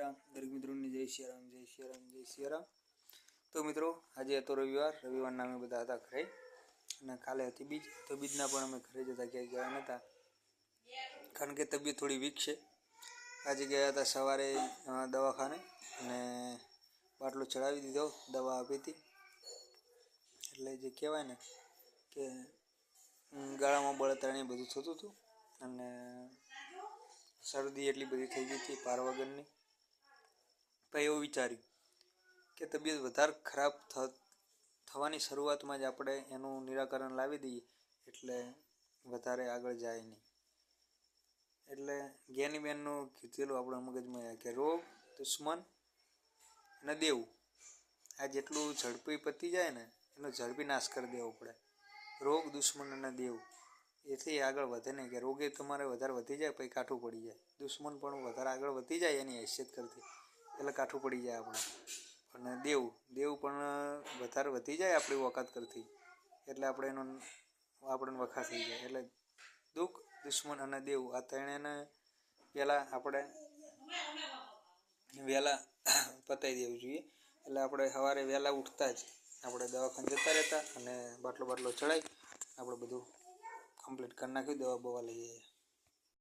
સિયારામ દરેક મિત્રોની જય શિયારામ, જય સિયારામ જય શિયારામ. તો મિત્રો, આજે હતો રવિવાર. રવિવારના અમે બધા હતા ઘરે. અને કાલે હતી બીજ. તો બીજના પણ અમે ઘરે જતા ક્યાંય ગયા નહોતા કારણ કે તબિયત થોડી વીક છે. આજે ગયા હતા સવારે દવાખાને. અને બાટલો ચડાવી દીધો. દવા આપી હતી. એટલે જે કહેવાય ને કે ગળામાં બળતરાણી બધું થતું હતું. અને શરદી એટલી બધી થઈ ગઈ હતી પાર વગરની. પછી એવું વિચાર્યું કે તબિયત વધારે ખરાબ થવાની શરૂઆતમાં જ આપણે એનું નિરાકરણ લાવી દઈએ એટલે વધારે આગળ જાય નહીં. એટલે જ્ઞાનીબેનનું કીધેલું આપણા મગજમાં આવ્યા કે રોગ, દુશ્મન અને દેવું. આ જેટલું ઝડપી પતી જાય ને, એનો ઝડપી નાશ કરી દેવો પડે. રોગ, દુશ્મન અને દેવું, એથી આગળ વધે નહીં કે રોગે તમારે વધારે વધી જાય, પછી કાઠું પડી જાય. દુશ્મન પણ વધારે આગળ વધી જાય એની હેસિયત કરતી. એટલે કાઠું પડી જાય આપણે. અને દેવું દેવું પણ વધારે વધી જાય આપણી વખત કરતી. એટલે આપણે એનો આપણને વખા થઈ જાય. એટલે દુઃખ, દુશ્મન અને દેવું, આ ત્રણેયને પહેલાં આપણે વહેલા પતાવી દેવું જોઈએ. એટલે આપણે સવારે વહેલા ઉઠતા જ આપણે દવાખાને જતા રહેતા અને બાટલો બાટલો ચડાવી આપણે બધું કમ્પ્લીટ કરી નાખ્યું, દવા બવા લઈ જઈએ